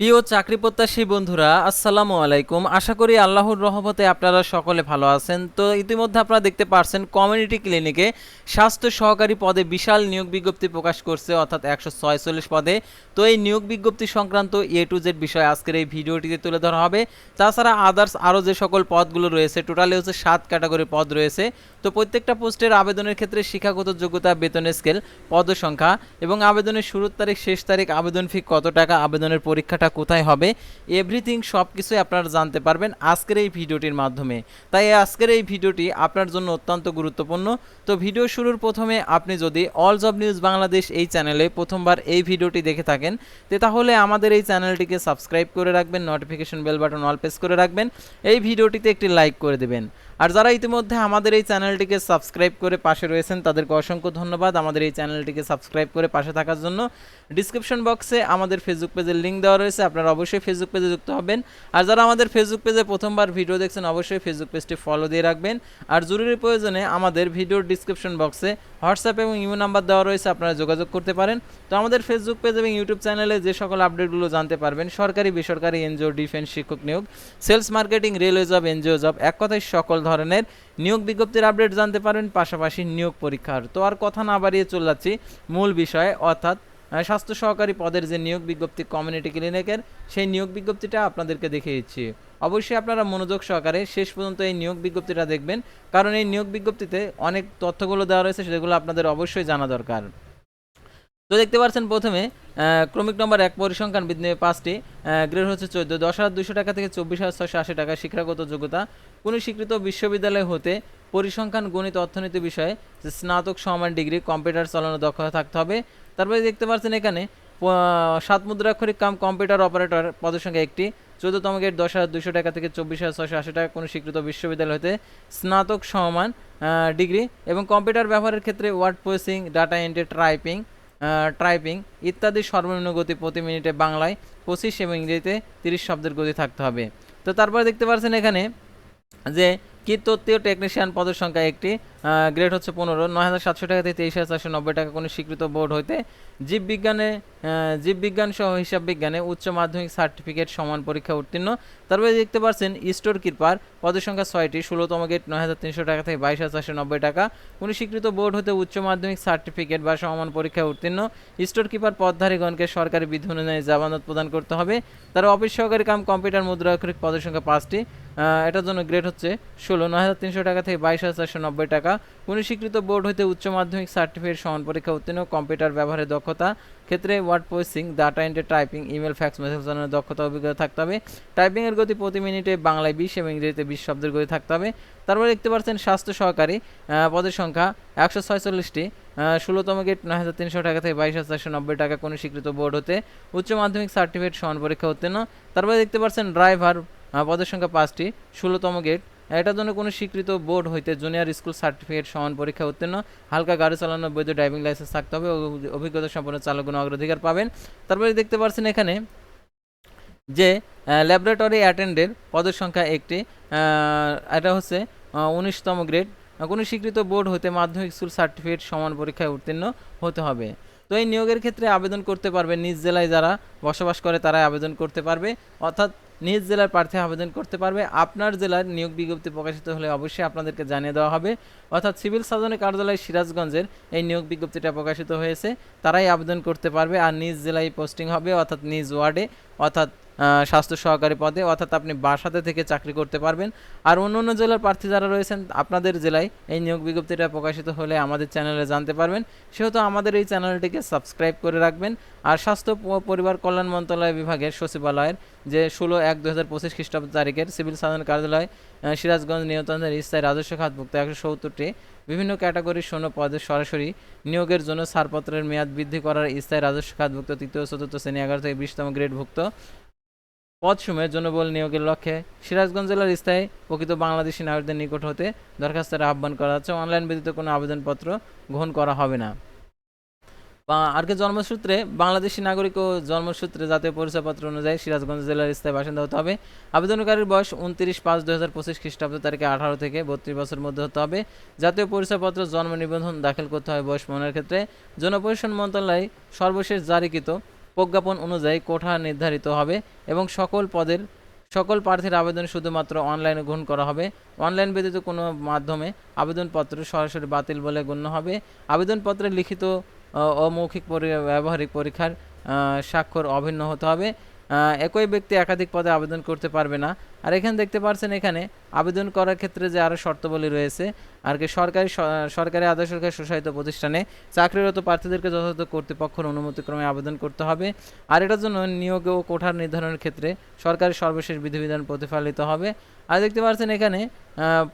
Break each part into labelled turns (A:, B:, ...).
A: প্রিয় চাকরি প্রত্যাশী বন্ধুরা, আসসালামু আলাইকুম। আশা করি আল্লাহর রহমতে আপনারা সকলে ভালো আছেন। তো ইতিমধ্যে আপনারা দেখতে পারছেন, কমিউনিটি ক্লিনিকে স্বাস্থ্য সহকারী পদে বিশাল নিয়োগ বিজ্ঞপ্তি প্রকাশ করছে, অর্থাৎ একশো ছয়চল্লিশ পদে। তো এই নিয়োগ বিজ্ঞপ্তি সংক্রান্ত এ টু জেড বিষয় আজকের এই ভিডিওটিতে তুলে ধরা হবে। তাছাড়া আদার্স আরও যে সকল পদগুলো রয়েছে, টোটালি হচ্ছে সাত ক্যাটাগরি পদ রয়েছে। তো প্রত্যেকটা পোস্টের আবেদনের ক্ষেত্রে শিক্ষাগত যোগ্যতা, বেতনের স্কেল পদ সংখ্যা এবং আবেদনের শুরুর তারিখ, শেষ তারিখ, আবেদন ফি কত টাকা, আবেদনের পরীক্ষাটা কোথায় হবে এভরিথিং সব কিছুই আপনারা জানতে পারবেন আজকের এই ভিডিওটির মাধ্যমে। তাই আজকের এই ভিডিওটি আপনার জন্য অত্যন্ত গুরুত্বপূর্ণ। তো ভিডিও শুরুর প্রথমে আপনি যদি অল জব নিউজ বাংলাদেশ এই চ্যানেলে প্রথমবার এই ভিডিওটি দেখে থাকেন, তো তাহলে আমাদের এই চ্যানেলটিকে সাবস্ক্রাইব করে রাখবেন notification bell button all press করে রাখবেন, এই ভিডিওটিতে একটি লাইক করে দেবেন। আর যারা ইতিমধ্যে আমাদের এই চ্যানেলটিকে সাবস্ক্রাইব করে পাশে রয়েছেন, তাদেরকে অসংখ্য ধন্যবাদ আমাদের এই চ্যানেলটিকে সাবস্ক্রাইব করে পাশে থাকার জন্য। ডিসক্রিপশন বক্সে আমাদের ফেসবুক পেজের লিঙ্ক দেওয়া রয়েছে, আপনারা অবশ্যই ফেসবুক পেজে যুক্ত হবেন। আর যারা আমাদের ফেসবুক পেজে প্রথমবার ভিডিও দেখছেন, অবশ্যই ফেসবুক পেজটি ফলো দিয়ে রাখবেন। আর জরুরি প্রয়োজনে আমাদের ভিডিওর ডিসক্রিপশন বক্সে হোয়াটসঅ্যাপ এবং ইমো নাম্বার দেওয়া রয়েছে, আপনারা যোগাযোগ করতে পারেন। তো আমাদের ফেসবুক পেজ এবং ইউটিউব চ্যানেলে যে সকল আপডেটগুলো জানতে পারবেন, সরকারি, বেসরকারি, এনজিও ডিফেন্স শিক্ষক নিয়োগ sales marketing railway job NGO job এক কথায় সকল ধরনের নিয়োগ বিজ্ঞপ্তির আপডেট জানতে পারবেন পাশাপাশি নিয়োগ পরীক্ষার। তো আর কথা না বাড়িয়ে চলে যাচ্ছি মূল বিষয়ে, অর্থাৎ স্বাস্থ্য সহকারী পদের যে নিয়োগ বিজ্ঞপ্তি কমিউনিটি ক্লিনিকের সেই নিয়োগ বিজ্ঞপ্তিটা আপনাদেরকে দেখিয়ে দিচ্ছি। অবশ্যই আপনারা মনোযোগ সহকারে শেষ পর্যন্ত এই নিয়োগ বিজ্ঞপ্তিটা দেখবেন, কারণ এই নিয়োগ বিজ্ঞপ্তিতে অনেক তথ্যগুলো দেওয়া রয়েছে, সেগুলো আপনাদের অবশ্যই জানা দরকার। তো দেখতে পাচ্ছেন প্রথমে ক্রমিক নম্বর এক, পরিসংখ্যান বিদ্যে পাঁচটি। গ্রেড হচ্ছে চোদ্দ, দশ হাজার দুশো টাকা থেকে চব্বিশ হাজার ছশো আশি টাকা, শিক্ষাগত যোগ্যতা। কোনো স্বীকৃত বিশ্ববিদ্যালয় হতে পরিসংখ্যান, গণিত, অর্থনীতি বিষয়ে স্নাতক সমান ডিগ্রি, কম্পিউটার চালানোর দক্ষতা থাকতে হবে। তারপরে দেখতে পাচ্ছেন এখানে সাত মুদ্রাক্ষরিক কাম কম্পিউটার অপারেটর পদের সংখ্যা একটি। চোদ্দতম গেট দশ হাজার দুশো টাকা থেকে চব্বিশ হাজার ছশো আশি টাকা, কোনো স্বীকৃত বিশ্ববিদ্যালয় হতে স্নাতক সমান ডিগ্রি। এবং কম্পিউটার ব্যবহারের ক্ষেত্রে word processing data entry typing typing ইত্যাদি সর্বনিম্ন গতি প্রতি মিনিটে বাংলায় পঁচিশ এবং ইংরেজিতে তিরিশ শব্দের গতি থাকতে হবে। তো তারপরে দেখতে পাচ্ছেন এখানে যে কীর্তত্বীয় টেকনিশিয়ান পদের সংখ্যা একটি গ্রেড হচ্ছে পনেরো, নয় হাজার সাতশো টাকা থেকে তেইশ হাজার চারশো নব্বই টাকা কোনো স্বীকৃত বোর্ড হইতে জীববিজ্ঞানে জীববিজ্ঞান সহ হিসাব বিজ্ঞানে উচ্চ মাধ্যমিক সার্টিফিকেট সমান পরীক্ষা উত্তীর্ণ। তারপরে দেখতে পাচ্ছেন স্টোর কিপার পদের সংখ্যা ছয়টি, ষোলোতম গেট নয় হাজার তিনশো টাকা থেকে বাইশ হাজার চারশো নব্বই টাকা। কোনো স্বীকৃত বোর্ড হতে উচ্চ মাধ্যমিক সার্টিফিকেট বা সমান পরীক্ষায় উত্তীর্ণ। স্টোর কিপার পদধারীগণকে সরকারি বিধি অনুযায়ী জামানত প্রদান করতে হবে। তারা অফিস সহকারী কাম কম্পিউটার মুদ্রা অক্ষরিক পদের সংখ্যা পাঁচটি। এটার জন্য গ্রেড হচ্ছে ষোলো, নয় হাজার তিনশো টাকা থেকে বাইশ হাজার চারশো নব্বই টাকা। কোনো স্বীকৃত বোর্ড হতে উচ্চ মাধ্যমিক সার্টিফিকেট সমান পরীক্ষা উত্তীর্ণ, কম্পিউটার ব্যবহারের দক্ষতা, ক্ষেত্রে word processing, data entry, typing, email, fax message দক্ষতা অভিজ্ঞতা থাকতে হবে। টাইপিংয়ের গতি প্রতি মিনিটে বাংলায় বিশ এবং ইংরেজিতে বিশ শব্দের গতি থাকতে হবে। তারপরে দেখতে পাচ্ছেন স্বাস্থ্য সহকারী পদের সংখ্যা একশো ছয়চল্লিশটি। ষোলোতম গেট নয় হাজার তিনশো টাকা থেকে বাইশ হাজার চারশো নব্বই টাকা কোনো স্বীকৃত বোর্ড হতে উচ্চ মাধ্যমিক সার্টিফিকেট সমান পরীক্ষা উত্তীর্ণ। তারপরে দেখতে পাচ্ছেন ড্রাইভার পদের সংখ্যা পাঁচটি, ষোলোতম গেট এটার জন্য কোনো স্বীকৃত বোর্ড হইতে জুনিয়র স্কুল সার্টিফিকেট সমান পরীক্ষা উত্তীর্ণ, হালকা গাড়ি চালানোর বৈধ ড্রাইভিং লাইসেন্স থাকতে হবে অভিজ্ঞতা সম্পন্ন চালকগণ অগ্রাধিকার পাবেন। তারপরে দেখতে পাচ্ছেন এখানে যে ল্যাবরেটরি অ্যাটেন্ডের পদের সংখ্যা একটি এটা হচ্ছে উনিশতম গ্রেড কোনো স্বীকৃত বোর্ড হতে মাধ্যমিক স্কুল সার্টিফিকেট সমান পরীক্ষায় উত্তীর্ণ হতে হবে। তো এই নিয়োগের ক্ষেত্রে আবেদন করতে পারবে নিজ জেলায় যারা বসবাস করে তারাই আবেদন করতে পারবে। অর্থাৎ নিজ জেলার প্রার্থী আবেদন করতে পারবে। আপনার জেলার নিয়োগ বিজ্ঞপ্তি প্রকাশিত হলে অবশ্যই আপনাদেরকে জানিয়ে দেওয়া হবে। অর্থাৎ সিভিল সার্জনের কার্যালয় সিরাজগঞ্জের এই নিয়োগ বিজ্ঞপ্তিটা প্রকাশিত হয়েছে। তারাই আবেদন করতে পারবে আর নিজ জেলায় পোস্টিং হবে, অর্থাৎ নিজ ওয়ার্ডে, অর্থাৎ স্বাস্থ্য সহকারী পদে, অর্থাৎ আপনি বাসাতে থেকে চাকরি করতে পারবেন। আর অন্য অন্য জেলার প্রার্থী যারা রয়েছেন, আপনাদের জেলায় এই নিয়োগ বিজ্ঞপ্তিটা প্রকাশিত হলে আমাদের চ্যানেলে জানতে পারবেন। সেহেতু আমাদের এই চ্যানেলটিকে সাবস্ক্রাইব করে রাখবেন। আর স্বাস্থ্য পরিবার কল্যাণ মন্ত্রণালয় বিভাগের সচিবালয়ের যে ষোলো এক দু হাজার পঁচিশ খ্রিস্টাব্দ তারিখের সিভিল সার্জন কার্যালয় সিরাজগঞ্জ নিয়ন্ত্রণের স্থায়ী রাজস্ব খাতভুক্ত একশো সত্তরটি বিভিন্ন ক্যাটাগরির শূন্য পদে সরাসরি নিয়োগের জন্য ছাড়পত্রের মেয়াদ বৃদ্ধি করার স্থায়ী রাজস্ব খাতভুক্ত তৃতীয় চতুর্থ শ্রেণি এগারো থেকে বিশতম গ্রেডভুক্ত পদসমূহের জনবল নিয়োগের লক্ষ্যে সিরাজগঞ্জ জেলার স্থায়ী প্রকৃত বাংলাদেশি নাগরিকদের নিকট হতে দরখাস্তের আহ্বান করা হচ্ছে। অনলাইন ব্যতীত কোনো আবেদনপত্র গ্রহণ করা হবে না। আরকে জন্মসূত্রে বাংলাদেশি নাগরিক ও জন্মসূত্রে জাতীয় পরিচয়পত্র অনুযায়ী সিরাজগঞ্জ জেলার স্থায়ী বাসিন্দা হতে হবে। আবেদনকারীর বয়স উনত্রিশ পাঁচ দু হাজার পঁচিশ খ্রিস্টাব্দ তারিখে আঠারো থেকে বত্রিশ বছরের মধ্যে হতে হবে। জাতীয় পরিচয়পত্র জন্ম নিবন্ধন দাখিল করতে হবে বয়স মনের ক্ষেত্রে। জনপরিষদ মন্ত্রণালয় সর্বশেষ জারিকৃত প্রজ্ঞাপন অনুযায়ী কোঠা নির্ধারিত হবে এবং সকল পদের, সকল প্রার্থীর আবেদন শুধুমাত্র অনলাইনে গ্রহণ করা হবে। অনলাইন ব্যতীত কোনো মাধ্যমে আবেদনপত্র সরাসরি বাতিল বলে গণ্য হবে। আবেদনপত্রে লিখিত অমৌখিক ব্যবহারিক পরীক্ষার স্বাক্ষর অভিন্ন হতে হবে। একই ব্যক্তি একাধিক পদে আবেদন করতে পারবে না। আর এখানে দেখতে পাচ্ছেন এখানে আবেদন করার ক্ষেত্রে যে আরও শর্তাবলী রয়েছে, আর কি সরকারি সরকারি আধা সরকারি স্বশাসিত প্রতিষ্ঠানে চাকরিরত প্রার্থীদেরকে যথাযথ কর্তৃপক্ষের অনুমতিক্রমে আবেদন করতে হবে। আর এটার জন্য নিয়োগ ও কোঠার নির্ধারণের ক্ষেত্রে সরকারি সর্বশেষ বিধিবিধান প্রতিফলিত হবে। আর দেখতে পাচ্ছেন এখানে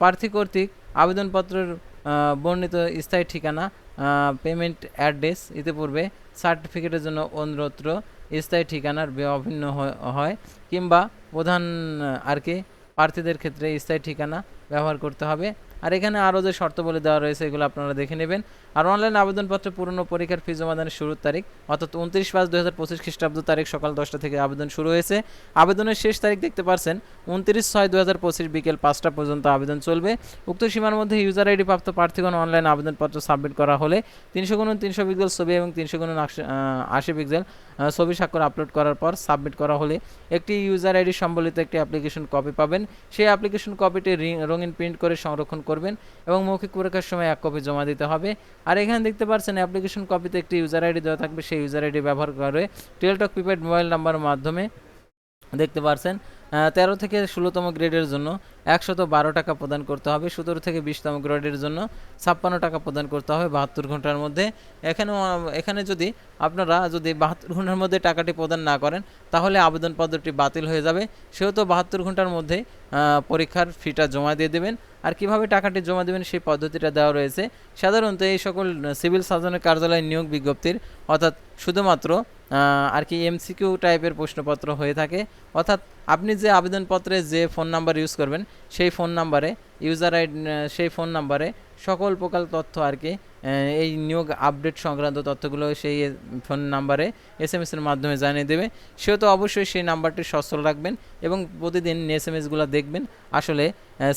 A: প্রার্থী কর্তৃক আবেদনপত্রের বর্ণিত স্থায়ী ঠিকানা পেমেন্ট অ্যাড্রেস ইতিপূর্বে সার্টিফিকেটের জন্য অন্যত্র স্থায়ী ঠিকানার অভিন্ন হয়- কিংবা প্রধান আর কি, প্রার্থীদের ক্ষেত্রে স্থায়ী ঠিকানা ব্যবহার করতে হবে। আর এখানে আরও যে শর্তাবলী দেওয়া রয়েছে, এগুলো আপনারা দেখে নেবেন। আর অনলাইন আবেদনপত্র পুরনো পরীক্ষার ফি জমাদানের শুরুর তারিখ, অর্থাৎ উনত্রিশ পাঁচ দু হাজার পঁচিশ খ্রিস্টাব্দ তারিখ সকাল দশটা থেকে আবেদন শুরু হয়েছে। আবেদনের শেষ তারিখ দেখতে পারছেন, উনত্রিশ ছয় দু হাজার পঁচিশ বিকেল পাঁচটা পর্যন্ত আবেদন চলবে। উক্ত সীমার মধ্যে ইউজার আইডি প্রাপ্ত প্রার্থীগণ অনলাইন আবেদনপত্র সাবমিট করা হলে তিনশো গুণ তিনশো পিক্সেল ছবি এবং তিনশো গুণ আশি পিক্সেল ছবি স্বাক্ষর আপলোড করার পর সাবমিট করা হলে একটি ইউজার আইডি সম্বলিত একটি অ্যাপ্লিকেশন কপি পাবেন। সেই অ্যাপ্লিকেশন কপিটি রঙিন প্রিন্ট করে সংরক্ষণ করবেন এবং মৌখিক পরীক্ষার সময় এক কপি জমা দিতে হবে। আর এখানে দেখতে পাচ্ছেন অ্যাপ্লিকেশন কপিতে একটি ইউজার আইডি দেওয়া থাকবে। সেই ইউজার আইডি ব্যবহার করে টেলটক প্রিপেড মোবাইল নাম্বারের মাধ্যমে দেখতে পারছেন তেরো থেকে ষোলোতম গ্রেডের জন্য একশত বারো টাকা প্রদান করতে হবে। সতেরো থেকে বিশতম গ্রেডের জন্য ছাপ্পান্ন টাকা প্রদান করতে হবে বাহাত্তর ঘণ্টার মধ্যে। এখানেও, এখানে যদি আপনারা যদি বাহাত্তর ঘণ্টার মধ্যে টাকাটি প্রদান না করেন, তাহলে আবেদনপত্রটি বাতিল হয়ে যাবে। সেহেতু বাহাত্তর ঘণ্টার মধ্যে পরীক্ষার ফিটা জমা দিয়ে দেবেন। আর কীভাবে টাকাটি জমা দেবেন সেই পদ্ধতিটা দেওয়া রয়েছে। সাধারণত এই সকল সিভিল সার্জনের কার্যালয় নিয়োগ বিজ্ঞপ্তির, অর্থাৎ শুধুমাত্র আর কি এমসিকিউ টাইপের প্রশ্নপত্র হয়ে থাকে। অর্থাৎ আপনি যে আবেদনপত্রে যে ফোন নাম্বার ইউজ করবেন, সেই ফোন নাম্বারে ইউজার আইড সেই ফোন নাম্বারে সকল প্রকার তথ্য আর কি এই নিয়োগ আপডেট সংক্রান্ত তথ্যগুলো সেই ফোন নাম্বারে এস এম এসের মাধ্যমে জানিয়ে দেবে। সেহেতু অবশ্যই সেই নাম্বারটি সচল রাখবেন এবং প্রতিদিন এস এম এসগুলো দেখবেন। আসলে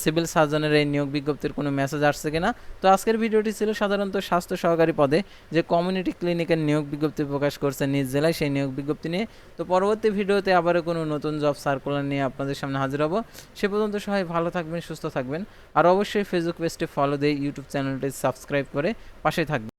A: সিভিল সার্জনের এই নিয়োগ বিজ্ঞপ্তির কোনো মেসেজ আসছে কিনা? তো আজকের ভিডিওটি ছিল সাধারণত স্বাস্থ্য সহকারী পদে, যে কমিউনিটি ক্লিনিকের নিয়োগ বিজ্ঞপ্তি প্রকাশ করছে নিজ জেলায় সেই নিয়োগ বিজ্ঞপ্তি নিয়ে। তো পরবর্তী ভিডিওতে আবারও কোনো নতুন জব সার্কুলার নিয়ে আপনাদের সামনে হাজির হব। সে পর্যন্ত সবাই ভালো থাকবেন, সুস্থ থাকবেন। আর অবশ্যই ফেসবুক পেজটি ফলো দিয়ে ইউটিউব চ্যানেলটি সাবস্ক্রাইব করে পাশে থাকবেন